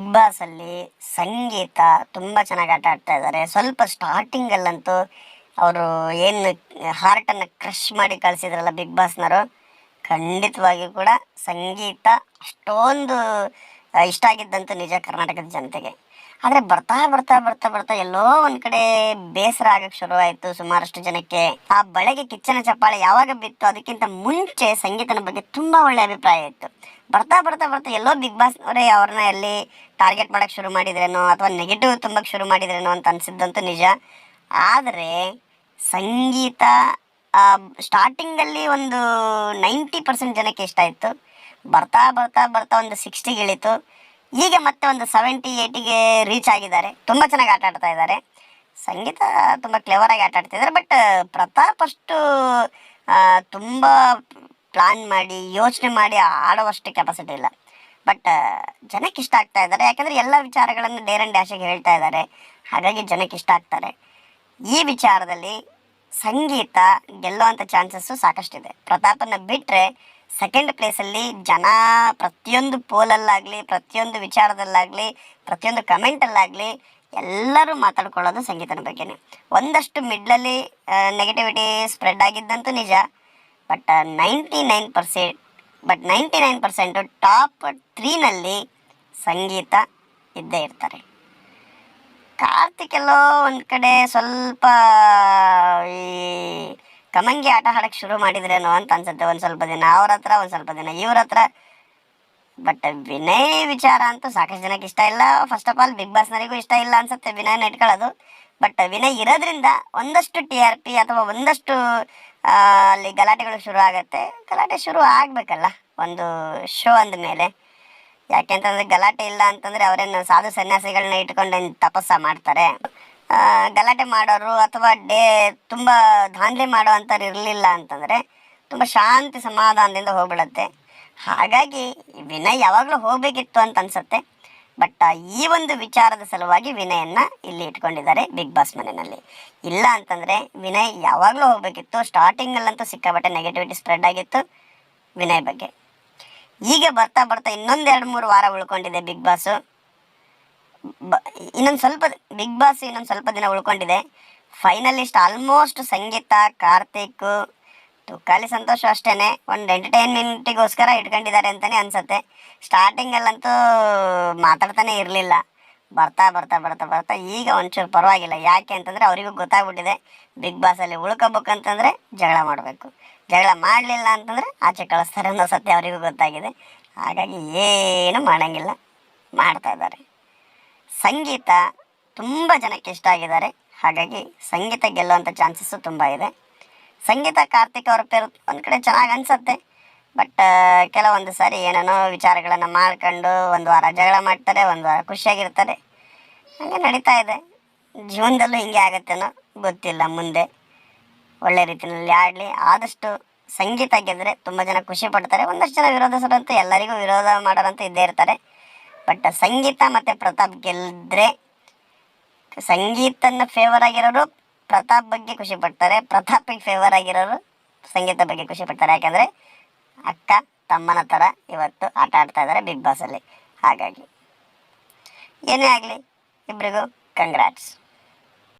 Big boss ಅಲ್ಲಿ ಸಂಗೀತ ತುಂಬಾ ಚೆನ್ನಾಗಿ ಆಟ ಆಡ್ತಾ ಇದ್ದಾರೆ. ಸ್ವಲ್ಪ ಸ್ಟಾರ್ಟಿಂಗ್ ಅಲ್ಲಂತೂ ಅವರು ಏನು ಹಾರ್ಟ್ ಅನ್ನ ಕ್ರಶ್ ಮಾಡಿ ಕಳಿಸಿದ್ರಲ್ಲ ಬಿಗ್ ಬಾಸ್ನವರು ಖಂಡಿತವಾಗಿಯೂ ಕೂಡ ಸಂಗೀತ ಅಷ್ಟೊಂದು ಇಷ್ಟ ಆಗಿದ್ದಂತೂ ನಿಜ ಕರ್ನಾಟಕದ ಜನತೆಗೆ. ಆದರೆ ಬರ್ತಾ ಬರ್ತಾ ಬರ್ತಾ ಬರ್ತಾ ಎಲ್ಲೋ ಒಂದ್ ಕಡೆ ಬೇಸರ ಆಗಕ್ಕೆ ಶುರುವಾಯಿತು ಸುಮಾರಷ್ಟು ಜನಕ್ಕೆ. ಆ ಬಳೆಗೆ ಕಿಚ್ಚನ ಚಪ್ಪಾಳೆ ಯಾವಾಗ ಬಿತ್ತು ಅದಕ್ಕಿಂತ ಮುಂಚೆ ಸಂಗೀತನ ಬಗ್ಗೆ ತುಂಬಾ ಒಳ್ಳೆ ಅಭಿಪ್ರಾಯ ಇತ್ತು. ಬರ್ತಾ ಬರ್ತಾ ಬರ್ತಾ ಎಲ್ಲೋ ಬಿಗ್ ಬಾಸ್ ಅವರೇ ಅವ್ರನ್ನ ಎಲ್ಲಿ ಟಾರ್ಗೆಟ್ ಮಾಡಕ್ ಶುರು ಮಾಡಿದ್ರೇನೋ ಅಥವಾ ನೆಗೆಟಿವ್ ತುಂಬಕ್ಕೆ ಶುರು ಮಾಡಿದ್ರೇನೋ ಅಂತ ಅನಿಸಿದ್ದಂತೂ ನಿಜ. ಆದರೆ ಸಂಗೀತ ಸ್ಟಾರ್ಟಿಂಗಲ್ಲಿ ಒಂದು ನೈಂಟಿ ಪರ್ಸೆಂಟ್ ಜನಕ್ಕೆ ಇಷ್ಟ ಇತ್ತು ಬರ್ತಾ ಬರ್ತಾ ಬರ್ತಾ ಒಂದು ಸಿಕ್ಸ್ಟಿಗೆ ಇಳಿತು. ಈಗ ಮತ್ತೆ ಒಂದು ಸೆವೆಂಟಿ ಏಯ್ಟಿಗೆ ರೀಚ್ ಆಗಿದ್ದಾರೆ. ತುಂಬ ಚೆನ್ನಾಗಿ ಆಟ ಆಡ್ತಾ ಇದ್ದಾರೆ. ಸಂಗೀತ ತುಂಬ ಕ್ಲೆವರಾಗಿ ಆಟ ಆಡ್ತಿದ್ದಾರೆ. ಬಟ್ ಪ್ರತಾಪ್ ಅಷ್ಟು ತುಂಬ ಪ್ಲಾನ್ ಮಾಡಿ, ಯೋಚನೆ ಮಾಡಿ ಆಡುವಷ್ಟು ಕೆಪಾಸಿಟಿ ಇಲ್ಲ. ಬಟ್ ಜನಕ್ಕೆ ಇಷ್ಟ ಆಗ್ತಾ ಇದ್ದಾರೆ. ಯಾಕಂದರೆ ಎಲ್ಲ ವಿಚಾರಗಳನ್ನು ಡೇರ್ ಆ್ಯಂಡ್ ಡ್ಯಾಶಿಗೆ ಹೇಳ್ತಾ ಇದ್ದಾರೆ. ಹಾಗಾಗಿ ಜನಕ್ಕೆ ಇಷ್ಟ ಆಗ್ತಾರೆ. ಈ ವಿಚಾರದಲ್ಲಿ ಸಂಗೀತ ಗೆಲ್ಲುವಂಥ ಚಾನ್ಸಸ್ಸು ಸಾಕಷ್ಟಿದೆ. ಪ್ರತಾಪನ ಬಿಟ್ಟರೆ ಸೆಕೆಂಡ್ ಪ್ಲೇಸಲ್ಲಿ ಜನ ಪ್ರತಿಯೊಂದು ಪೋಲಲ್ಲಾಗಲಿ ಪ್ರತಿಯೊಂದು ವಿಚಾರದಲ್ಲಾಗಲಿ, ಪ್ರತಿಯೊಂದು ಕಮೆಂಟಲ್ಲಾಗಲಿ ಎಲ್ಲರೂ ಮಾತಾಡ್ಕೊಳ್ಳೋದು ಸಂಗೀತನ ಬಗ್ಗೆನೇ. ಒಂದಷ್ಟು ಮಿಡ್ಲಲ್ಲಿ ನೆಗೆಟಿವಿಟಿ ಸ್ಪ್ರೆಡ್ ಆಗಿದ್ದಂತೂ ನಿಜ. But ninety nine percent but ninety nine percent top ತ್ರೀನಲ್ಲಿ Sangeetha ಇದ್ದೇ ಇರ್ತಾರೆ. ಕಾರ್ತಿಕ್ ಎಲ್ಲೋ ಒಂದು ಕಡೆ ಸ್ವಲ್ಪ, ಈ ಕಮಂಗಿ ಆಟ ಆಡಕ್ಕೆ ಶುರು ಮಾಡಿದ್ರೇನೋ ಅಂತ ಅನ್ಸುತ್ತೆ ಒಂದು ಸ್ವಲ್ಪ ದಿನ. ಅವ್ರ ಹತ್ರ ಒಂದು ಸ್ವಲ್ಪ ದಿನ. ಇವ್ರ ಹತ್ರ. ಬಟ್ ವಿನಯ್ ವಿಚಾರ ಅಂತೂ ಸಾಕಷ್ಟು ಜನಕ್ಕೆ ಇಷ್ಟ ಇಲ್ಲ. ಫಸ್ಟ್ ಆಫ್ ಆಲ್ ಬಿಗ್ ಬಾಸ್ನವರಿಗೂ ಇಷ್ಟ ಇಲ್ಲ ಅನ್ಸುತ್ತೆ ವಿನಯನ ಇಟ್ಕೊಳ್ಳೋದು ಬಟ್ ವಿನಯ್ ಇರೋದ್ರಿಂದ ಒಂದಷ್ಟು ಟಿ ಆರ್ ಪಿ ಅಥವಾ ಒಂದಷ್ಟು ಅಲ್ಲಿ ಗಲಾಟೆಗಳು ಶುರು ಆಗತ್ತೆ. ಗಲಾಟೆ ಶುರು ಆಗಬೇಕಲ್ಲ, ಒಂದು ಶೋ ಅಂದ ಮೇಲೆ ಯಾಕೆಂತಂದ್ರೆ ಗಲಾಟೆ ಇಲ್ಲ ಅಂತಂದ್ರೆ ಅವರೇನು ಸಾಧು ಸನ್ಯಾಸಿಗಳನ್ನ ಇಟ್ಕೊಂಡು ತಪಸ್ಸ ಮಾಡ್ತಾರೆ. ಗಲಾಟೆ ಮಾಡೋರು ಅಥವಾ ಡೇ ತುಂಬ ದಾಂಧಲೆ ಮಾಡೋ ಅಂಥವ್ರು ಇರಲಿಲ್ಲ ಅಂತಂದರೆ ತುಂಬ ಶಾಂತಿ ಸಮಾಧಾನದಿಂದ ಹೋಗ್ಬಿಡತ್ತೆ. ಹಾಗಾಗಿ ವಿನಯ್ ಯಾವಾಗಲೂ ಹೋಗಬೇಕಿತ್ತು ಅಂತ ಅನ್ಸುತ್ತೆ. ಬಟ್ ಈ ಒಂದು ವಿಚಾರದ ಸಲುವಾಗಿ ವಿನಯನ್ನ ಇಲ್ಲಿ ಇಟ್ಕೊಂಡಿದ್ದಾರೆ ಬಿಗ್ ಬಾಸ್ ಮನೆಯಲ್ಲಿ. ಇಲ್ಲ ಅಂತಂದರೆ, ವಿನಯ್ ಯಾವಾಗಲೂ ಹೋಗಬೇಕಿತ್ತು. ಸ್ಟಾರ್ಟಿಂಗಲ್ಲಂತೂ ಸಿಕ್ಕಾಬಟ್ಟೆ ನೆಗೆಟಿವಿಟಿ ಸ್ಪ್ರೆಡ್ ಆಗಿತ್ತು ವಿನಯ್ ಬಗ್ಗೆ. ಈಗ ಬರ್ತಾ ಬರ್ತಾ ಇನ್ನೊಂದು ಎರಡು ಮೂರು ವಾರ ಉಳ್ಕೊಂಡಿದೆ ಬಿಗ್ ಬಾಸು ಬ, ಇನ್ನೊಂದು ಸ್ವಲ್ಪ ಬಿಗ್ ಬಾಸ್ ಇನ್ನೊಂದು ಸ್ವಲ್ಪ ದಿನ ಉಳ್ಕೊಂಡಿದೆ. ಫೈನಲಿಸ್ಟ್ ಆಲ್ಮೋಸ್ಟ್ ಸಂಗೀತ, ಕಾರ್ತಿಕ್ ತುಕಾಲಿ ಸಂತೋಷ ಅಷ್ಟೇನೆ. ಒಂದು ಎಂಟರ್ಟೈನ್ಮೆಂಟಿಗೋಸ್ಕರ ಇಟ್ಕೊಂಡಿದ್ದಾರೆ ಅಂತಲೇ ಅನ್ಸುತ್ತೆ. ಸ್ಟಾರ್ಟಿಂಗಲ್ಲಂತೂ ಮಾತಾಡ್ತಾನೆ ಇರಲಿಲ್ಲ. ಬರ್ತಾ ಬರ್ತಾ ಬರ್ತಾ ಬರ್ತಾ ಈಗ ಒಂಚೂರು ಪರವಾಗಿಲ್ಲ. ಯಾಕೆ ಅಂತಂದರೆ ಅವರಿಗೂ ಗೊತ್ತಾಗ್ಬಿಟ್ಟಿದೆ. ಬಿಗ್ ಬಾಸಲ್ಲಿ ಉಳ್ಕೋಬೇಕಂತಂದರೆ ಜಗಳ ಮಾಡಬೇಕು. ಜಗಳ ಮಾಡಲಿಲ್ಲ ಅಂತಂದರೆ ಆಚೆ ಕಳಿಸ್ತಾರೆ ಅನ್ನೋ ಸತ್ಯ ಅವರಿಗೂ ಗೊತ್ತಾಗಿದೆ. ಹಾಗಾಗಿ ಏನು ಮಾಡೋಂಗಿಲ್ಲ. ಮಾಡ್ತಾ ಇದ್ದಾರೆ. ಸಂಗೀತ ತುಂಬ ಜನಕ್ಕೆ ಇಷ್ಟ ಆಗಿದ್ದಾರೆ. ಹಾಗಾಗಿ ಸಂಗೀತ ಗೆಲ್ಲುವಂಥ ಚಾನ್ಸಸ್ಸು ತುಂಬ ಇದೆ. ಸಂಗೀತ ಕಾರ್ತಿಕ್ ಅವ್ರ ಪೇರು ಒಂದು ಕಡೆ ಚೆನ್ನಾಗಿ ಅನ್ಸುತ್ತೆ. ಬಟ್ ಕೆಲವೊಂದು ಸಾರಿ ಏನೇನೋ ವಿಚಾರಗಳನ್ನು ಮಾಡ್ಕೊಂಡು ಒಂದು ವಾರ ಜಗಳ ಮಾಡ್ತಾರೆ, ಒಂದು ವಾರ ಖುಷಿಯಾಗಿರ್ತಾರೆ. ಹಾಗೆ ನಡೀತಾ ಇದೆ. ಜೀವನದಲ್ಲೂ ಹಿಂಗೆ ಆಗುತ್ತೇನೋ ಗೊತ್ತಿಲ್ಲ ಮುಂದೆ. ಒಳ್ಳೆ ರೀತಿಯಲ್ಲಿ ಆಡಲಿ. ಆದಷ್ಟು ಸಂಗೀತ ಗೆದ್ದರೆ ತುಂಬ ಜನ ಖುಷಿ ಪಡ್ತಾರೆ. ಒಂದಷ್ಟು ಜನ ವಿರೋಧಿಸರಂತೂ ಎಲ್ಲರಿಗೂ ವಿರೋಧ ಮಾಡೋರಂತ ಇದ್ದೇ ಇರ್ತಾರೆ. ಬಟ್ ಸಂಗೀತ ಮತ್ತು ಪ್ರತಾಪ್ ಗೆದ್ದರೆ ಸಂಗೀತನ ಫೇವರ್ ಆಗಿರೋರು ಪ್ರತಾಪ್ ಬಗ್ಗೆ ಖುಷಿ ಪಡ್ತಾರೆ. ಪ್ರತಾಪಿಗೆ ಫೇವರ್ ಆಗಿರೋರು ಸಂಗೀತ ಬಗ್ಗೆ ಖುಷಿ ಪಡ್ತಾರೆ. ಯಾಕಂದ್ರೆ ಅಕ್ಕ ತಮ್ಮನ ಥರ ಇವತ್ತು ಆಟ ಆಡ್ತಾ ಇದ್ದಾರೆ ಬಿಗ್ ಬಾಸಲ್ಲಿ ಹಾಗಾಗಿ ಏನೇ ಆಗಲಿ, ಇಬ್ರಿಗೂ ಕಂಗ್ರ್ಯಾಟ್ಸ್